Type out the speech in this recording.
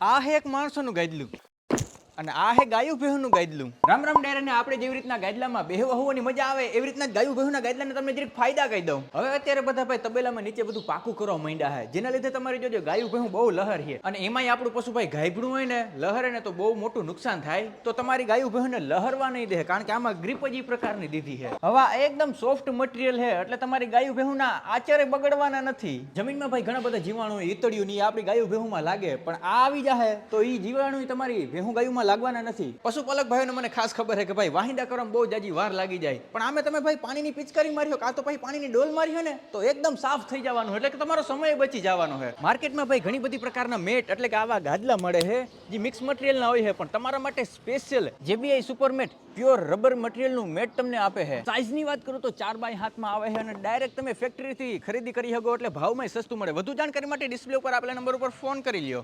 આ હે એક માણસોનું ગાદલું. અને આ હે ગાયું ભેહુનું ગાદલું. રામ રામ ડેરાને આપણે જેવી રીતના ગાદલામાં બેહવા હોવાની મજા આવે, એવી રીતના ગાયું ભેહુના ગાદલાને તમને જરીક ફાયદા કહી દઉં. હવે અત્યારે બધા ભાઈ તબેલામાં નીચે બધું પાકું કરવા માંડ્યા છે જેના લીધે તમારી જોજો ગાયું ભેહું બહુ લહર છે. અને એમાંય આપણું પશુ ભાઈ ગાયભણું હોય ને, લહરે ને તો બહુ મોટું નુકસાન થાય, તો તમારી ગાયું ભેહુંને લહરવા નહીં દે, કારણ કે આમાં ગ્રીપ જ ઈ પ્રકારની દીધી છે. હવે એકદમ સોફ્ટ મટીરિયલ છે, એટલે તમારી ગાયું ભેહુંના આચારે બગડવાના નથી. જમીનમાં ભાઈ ઘણા બધા જીવાણુ ઈતળિયું ની આપણી ગાયું ભેહુંમાં લાગે, પણ આ આવી જાહે તો એ જીવાણુ તમારી ભેહું ગાયુંમાં લાગવાના નથી. પશુપાલક ભાઈઓને મને ખાસ ખબર છે કે ભાઈ વાહિંદા કરવામાં બહુ જાજી વાર લાગી જાય. પણ આમે તમે ભાઈ પાણીની પિચકારી માર્યો કાં તો ભાઈ પાણીની ડોલ માર્યો ને, તો એકદમ સાફ થઈ જવાનું એટલે કે તમારો સમય બચી જવાનો છે માર્કેટમાં ભાઈ ઘણી બધી પ્રકારના મેટ એટલે કે આવા ગાદલા મળે છે, જે મિક્સ મટીરિયલના હોય છે, પણ તમારા માટે special JBI super mat pure rubber મટીરિયલનું mat તમને આપે છે. સાઇઝની વાત કરું તો ચાર બાય હાથમાં આવે છે અને ડાયરેક્ટ તમે ફેક્ટરીથી ખરીદી કરી શકો એટલે ભાવમાં સસ્તું મળે. વધુ જાણકારી માટે ડિસ્પ્લે ઉપર આપેલા નંબર ઉપર ફોન કરી લ્યો.